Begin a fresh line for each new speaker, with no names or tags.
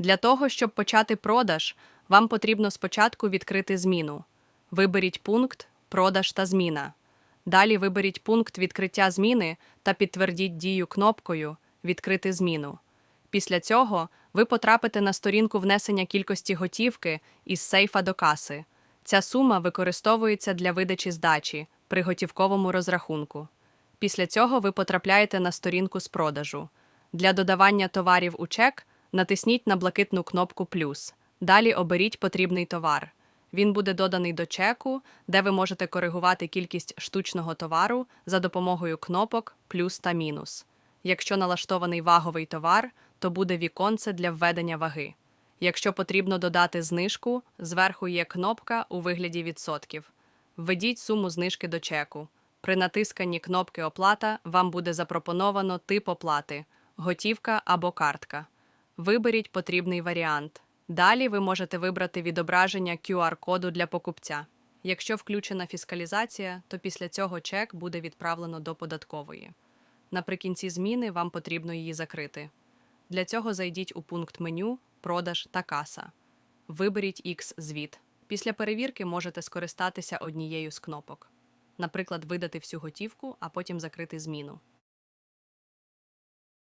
Для того, щоб почати продаж, вам потрібно спочатку відкрити зміну. Виберіть пункт Продаж та зміна. Далі виберіть пункт відкриття зміни та підтвердіть дію кнопкою Відкрити зміну. Після цього ви потрапите на сторінку внесення кількості готівки із сейфа до каси. Ця сума використовується для видачі здачі при готівковому розрахунку. Після цього ви потрапляєте на сторінку з продажу. Для додавання товарів у чек натисніть на блакитну кнопку Плюс. Далі оберіть потрібний товар. Він буде доданий до чеку, де ви можете коригувати кількість штучного товару за допомогою кнопок плюс та мінус. Якщо налаштований ваговий товар, то буде віконце для введення ваги. Якщо потрібно додати знижку, зверху є кнопка у вигляді відсотків. Введіть суму знижки до чеку. При натисканні кнопки Оплата вам буде запропоновано тип оплати готівка або картка. Виберіть потрібний варіант. Далі ви можете вибрати відображення QR-коду для покупця. Якщо включена фіскалізація, то після цього чек буде відправлено до податкової. Наприкінці зміни вам потрібно її закрити. Для цього зайдіть у пункт меню Продаж та каса. Виберіть X звіт. Після перевірки можете скористатися однією з кнопок. Наприклад, видати всю готівку, а потім закрити зміну.